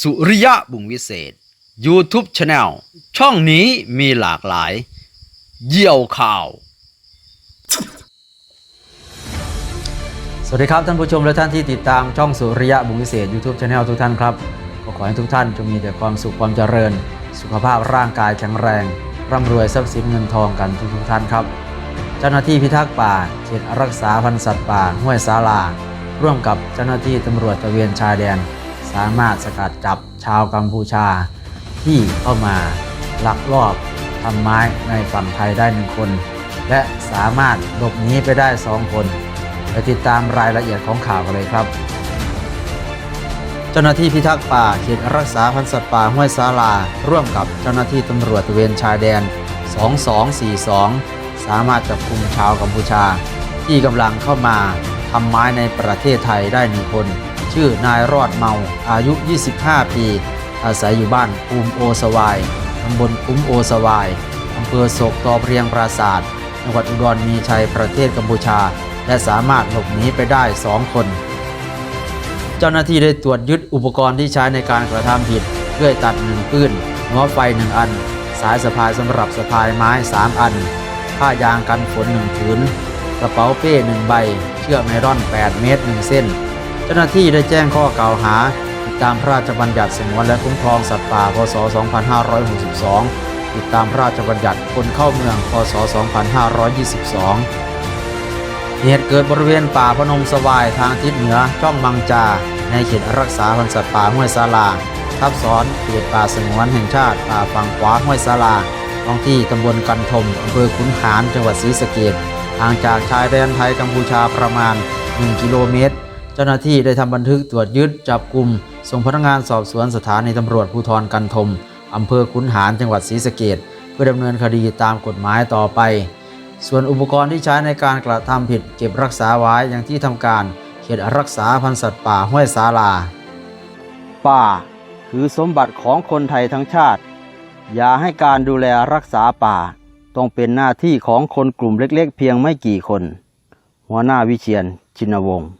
สุริยะบุงวิเศษ YouTube Channel ช่องนี้มีหลากหลาย เยี่ยวข่าว สวัสดีครับท่านผู้ชมและท่านที่ติดตามช่องสุริยะบุญวิเศษ YouTube Channel ทุกท่านครับก็ขอให้ทุกท่านจงมีแต่ความสุขความเจริญ สุขภาพร่างกายแข็งแรง ร่ำรวยทรัพย์สินเงินทองกันทุกทุกท่านครับ เจ้าหน้าที่พิทักษ์ป่าเขตรักษาพันธุ์สัตว์ป่าห้วยสาลาร่วมกับเจ้าหน้าที่ตำรวจตระเวนชายแดน สามารถสกัดจับชาวกัมพูชา ที่เข้ามาลักลอบทำไม้ในฝั่งไทยได้หนึ่งคน และสามารถหลบหนีไปได้สองคน ไปติดตามรายละเอียดของข่าวกันเลยครับ เจ้าหน้าที่พิทักษ์ป่าเขตรักษาพันธุ์สัตว์ป่าห้วยสาลา ร่วมกับเจ้าหน้าที่ตำรวจเวนชายแดน 2242 สามารถจับกุมชาวกัมพูชา ที่กำลังเข้ามาทำไม้ในประเทศไทยได้หนึ่งคน ชื่อนายรอดเมาอายุ 25 ปี อาศัยอยู่บ้านภูมิโอสวายตำบลคุ้มโอสวายอำเภอโศกตอเพียงปราศาสตร์จังหวัดอุดรมีชัยประเทศกัมพูชา และสามารถหลบหนีไปได้สองคน เจ้าหน้าที่ได้ตรวจยึดอุปกรณ์ที่ใช้ในการกระทำผิดเลื่อยตัดหนึ่งปื้นหัวไฟหนึ่งอัน สายสะพายสำหรับสะพายไม้3อัน ผ้ายางกันฝนหนึ่งผืน กระเป๋าเป้หนึ่งใบ เชือกไนร่อน 8 เมตร1เส้น เจ้าหน้าที่ได้แจ้งข้อกล่าวหาติดตามพระราชบัญญัติสงวนและคุ้มครองสัตว์ป่า พศ 2562 ติดตามพระราชบัญญัติคนเข้าเมือง พศ 2522 เหตุเกิดบริเวณป่าพนมสวายทางทิศเหนือช่องมังจา ในเขตรักษาพันธุ์สัตว์ป่าห้วยสาลา ทับซ้อนเขตป่าสงวนแห่งชาติป่าฝั่งขวาห้วยสาลาท้องที่ตำบลกันทมอำเภอขุนหารจังหวัดศรีสะเกษห่างจากชายแดนไทยกัมพูชาประมาณ 1 กิโลเมตร เจ้าหน้าที่ได้ทำบันทึกตรวจยึดจับกลุ่มส่งพนักงานสอบสวนสถานีตำรวจภูธรกันทมอำเภอขุนหารจังหวัดศรีสะเกษเพื่อดำเนินคดีตามกฎหมายต่อไป ส่วนอุปกรณ์ที่ใช้ในการกระทำผิดเก็บรักษาไว้อย่างที่ทำการเขตรักษาพันธุ์สัตว์ป่าห้วยสาลา ป่าคือสมบัติของคนไทยทั้งชาติ อย่าให้การดูแลรักษาป่า ต้องเป็นหน้าที่ของคนกลุ่มเล็กๆ เพียงไม่กี่คน หัวหน้าวิเชียนชินวงศ์